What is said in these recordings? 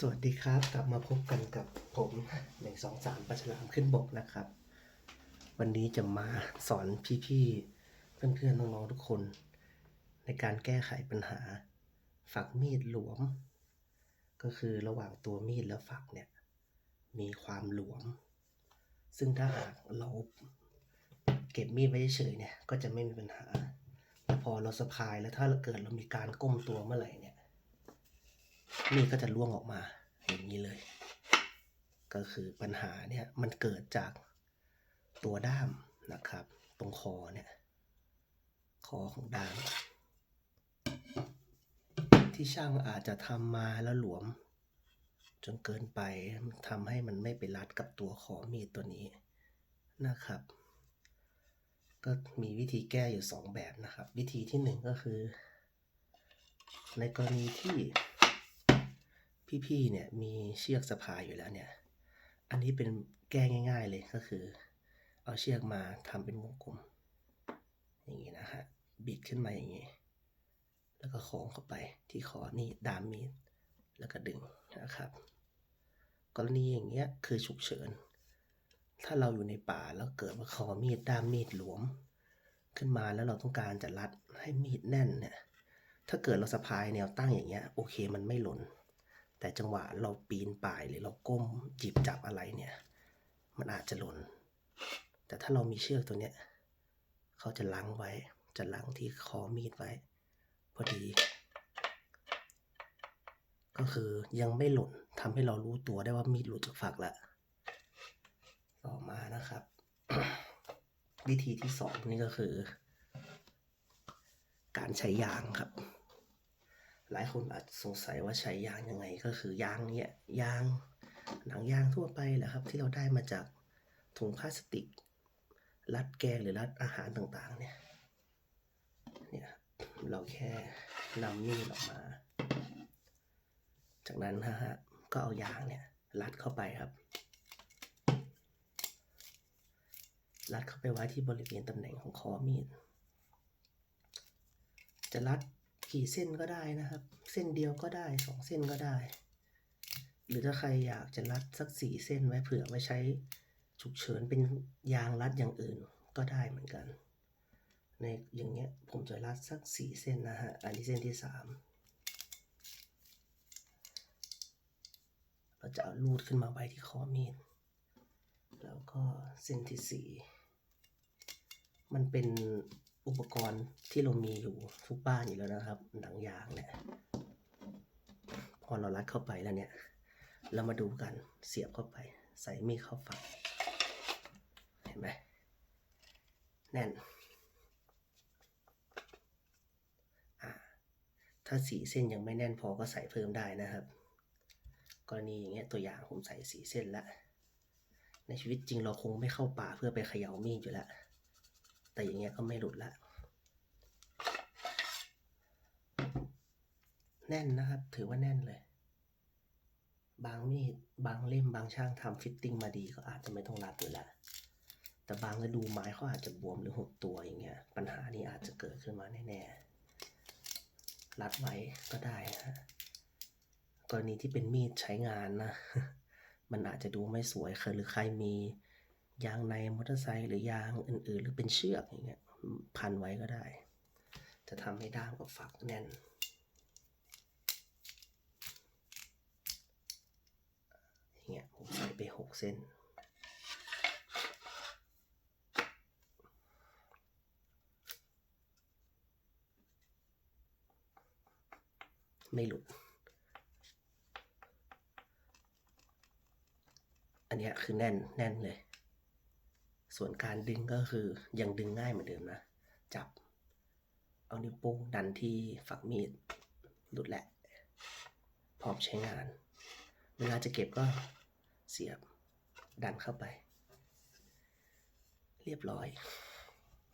สวัสดีครับ กลับมาพบกันกับผมหนึ่งสองสามปัชรามขึ้นบกนะครับ วันนี้จะมาสอนพี่ๆ เพื่อนๆ น้องๆ ทุกคน ในการแก้ไขปัญหา ฝักมีดหลวม ก็คือระหว่างตัวมีดและฝักเนี่ย มีความหลวม ซึ่งถ้าหากเราเก็บมีดไว้เฉยเนี่ย ก็จะไม่มีปัญหา แต่พอเราสะพายแล้วถ้าเกิดเรามีการก้มตัวเมื่อไหร่เนี่ย มีดก็จะล่วงออกมาอย่างนี้เลย ก็คือปัญหาเนี่ยมันเกิดจากตัวด้ามนะครับ ตรงคอเนี่ยคอของด้ามที่ช่างอาจจะทำมาแล้วหลวม จนเกินไปทำให้มันไม่ไปรัดกับตัวคอมีดตัวนี้นะครับ ก็มีวิธีแก้อยู่สองแบบนะครับ วิธีที่หนึ่งก็คือ ในกรณีที่ พี่ๆเนี่ยมีเชือกสะพายอยู่แล้วเนี่ย อันนี้เป็นแก้ง่าย ๆเลยก็คือ เอาเชือกมาทำเป็นวงกลม อย่างนี้นะฮะบิดขึ้นมาอย่างนี้ แล้วก็คล้องเข้าไปที่คอนี่ดามมีดแล้วก็ดึงนะครับ กรณีอย่างเงี้ยคือฉุกเฉิน ถ้าเราอยู่ในป่าแล้วเกิดว่าคอมีดด้ามมีดหลวม ขึ้นมาแล้วเราต้องการจะรัดให้มีดแน่นเนี่ยถ้าเกิดเราสะพายแนวตั้งอย่างเงี้ยโอเคมันไม่หล่น แต่จังหวะเราปีนป่ายหรือเราก้มจิบจับอะไรเนี่ย มันอาจจะหล่น แต่ถ้าเรามีเชือกตัวเนี้ยเขาจะล้างไว้ จะล้างที่คอมีดไว้ พอดี ก็คือยังไม่หล่นทำให้เรารู้ตัวได้ว่ามีดหลุดจากฝักล้วต่อมานะครับ วิธีที่สองนี่ก็คือ การใช้ยางครับ หลายคนอาจสงสัยว่าใช้ยางยังไงก็คือยางเนี่ยยางหนังยางทั่วไปแหละครับ ที่เราได้มาจากถุงพลาสติก รัดแกงหรือรัดอาหารต่างๆเนี่ยเนี่ยเราแค่นำมีดออกมา จากนั้นฮะก็เอายางเนี่ยรัดเข้าไปครับ รัดเข้าไปไว้ที่บริเวณตำแหน่งของคอมีด จะรัด กี่เส้นก็ได้นะครับ เส้นเดียวก็ได้สองเส้นก็ได้ หรือถ้าใครอยากจะรัดสักสี่เส้นไว้เผื่อไว้ใช้ฉุกเฉินเป็นยางรัดอย่างอื่นก็ได้เหมือนกัน ในอย่างเงี้ยผมจะรัดสักสี่เส้นนะฮะ อันนี้เส้นที่สามเราจะเอาลูดขึ้นมาไว้ที่คอมีด แล้วก็เส้นที่สี่มันเป็น อุปกรณ์ที่เรามีอยู่ทุกบ้านอยู่แล้วนะครับ หนังยางเนี่ยพอเรารัดเข้าไปแล้วเนี่ย เรามาดูกันเสียบเข้าไป ใส่มีดเข้าฝักเห็นไหมแน่นถ้าสีเส้นยังไม่แน่นพอก็ใส่เพิ่มได้นะครับ กรณีอย่างเงี้ยตัวอย่างผมใส่สีเส้นล้วในชีวิตจริงเราคงไม่เข้าป่าเพื่อไปเขย่ามีดอยู่แล้ว แต่อย่างเงี้ยก็ไม่หลุดละ แน่นนะครับ ถือว่าแน่นเลย บางมีด บางเล่มบางช่างทำฟิตติ้งมาดีก็อาจจะไม่ต้องรัดอยู่แล้วแต่บางฤดูไม้เขาอาจจะบวมหรือหดตัวอย่างเงี้ย ปัญหานี้อาจจะเกิดขึ้นมาแน่ๆ รัดไว้ก็ได้ฮะกรณีที่เป็นมีดใช้งานนะ มันอาจจะดูไม่สวยเคยหรือใครมี ยางในมอเตอร์ไซค์หรือยางอื่นๆ หรือเป็นเชือกอย่างเงี้ยพันไว้ก็ได้ จะทำให้ด้ามกับฝักแน่น อย่างเงี้ยผมใส่ไปหกเส้น ไม่หลุด อันเนี้ยคือแน่นแน่นเลย ส่วนการดึงก็คือยังดึงง่ายเหมือนเดิมนะ จับ เอานิ้วโป้งดันที่ฝักมีดหลุดแหละ พร้อมใช้งาน เวลาจะเก็บก็เสียบดันเข้าไป เรียบร้อย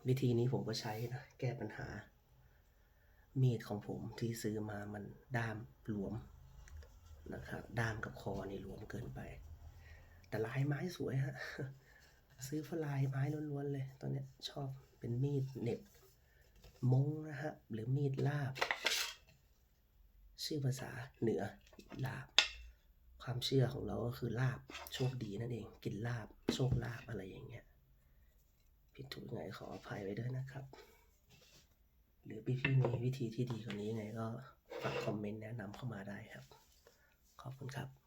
วิธีนี้ผมก็ใช้นะแก้ปัญหา มีดของผมที่ซื้อมามันด้ามหลวมนะครับด้ามกับคอนี่หลวมเกินไป แต่ลายไม้สวยฮะ ซื้อฝลายไม้ล้วนๆเลยตอนนี้ชอบเป็นมีดเน็บมงนะฮะ หรือมีดลาบ ชื่อภาษาเหนือลาบ ความเชื่อของเราก็คือลาบโชคดีนั่นเอง กินลาบโชคลาบอะไรอย่างเงี้ยผิดถูกไงขออภัยไว้ด้วยนะครับ หรือพี่ๆมีวิธีที่ดีกว่านี้ยังไงก็ฝากคอมเมนต์แนะนำเข้ามาได้ครับ ขอบคุณครับ